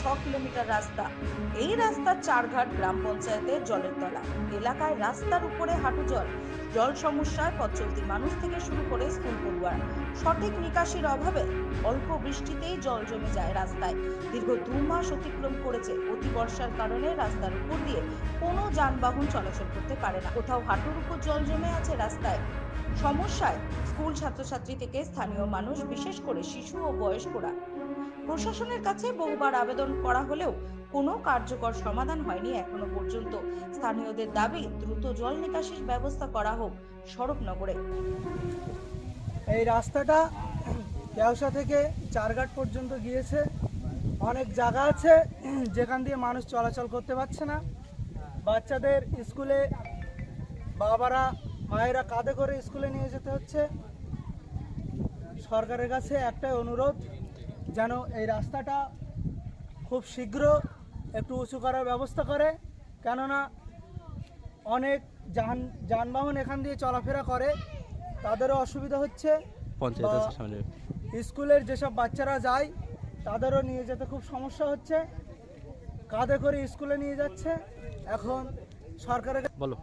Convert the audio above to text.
ছ কিলোমিটার রাস্তা। এই রাস্তার চারঘাট গ্রাম পঞ্চায়েতের জলের তলা। এলাকায় রাস্তার উপরে হাঁটু জল। জল সমস্যায় পথ চলতি মানুষ থেকে শুরু করে স্কুল পড়ুয়ার। সঠিক নিকাশির অভাবে অল্প বৃষ্টিতেই জল জমে যায় রাস্তায়। দীর্ঘ দু মাস অতিক্রম করেছে অতি বর্ষার কারণে রাস্তার উপর দিয়ে কোনো যানবাহন চলাচল করতে পারে না। কোথাও হাঁটুর উপর জল জমে আছে রাস্তায়। সমস্যায় স্কুল ছাত্রছাত্রী থেকে স্থানীয় মানুষ, বিশেষ করে শিশু ও বয়স্করা। প্রশাসনের কাছে বহুবার আবেদন করা হলেও কোনো কার্যকর সমাধান হয়নি এখনও পর্যন্ত। স্থানীয়দের দাবি, দ্রুত জল নিকাশির ব্যবস্থা করা হোক সড়কনগরে এই রাস্তাটা ব্যবসা থেকে চারঘাট পর্যন্ত গিয়েছে। অনেক জায়গা আছে, যেখান দিয়ে মানুষ চলাচল করতে পারছে না। বাচ্চাদের স্কুলে বাবারা মায়েরা কাঁধে করে স্কুলে নিয়ে যেতে হচ্ছে। সরকারের কাছে একটাই অনুরোধ যেন এই রাস্তাটা খুব শীঘ্র একটু উঁচু করার ব্যবস্থা করে। কেননা অনেক যান যানবাহন এখান দিয়ে চলাফেরা করে তাদেরও অসুবিধা হচ্ছে। স্কুলের যেসব বাচ্চারা যায় তাদেরও নিয়ে যেতে খুব সমস্যা হচ্ছে। কাঁধে করে স্কুলে নিয়ে যাচ্ছে। এখন সরকারের বলো।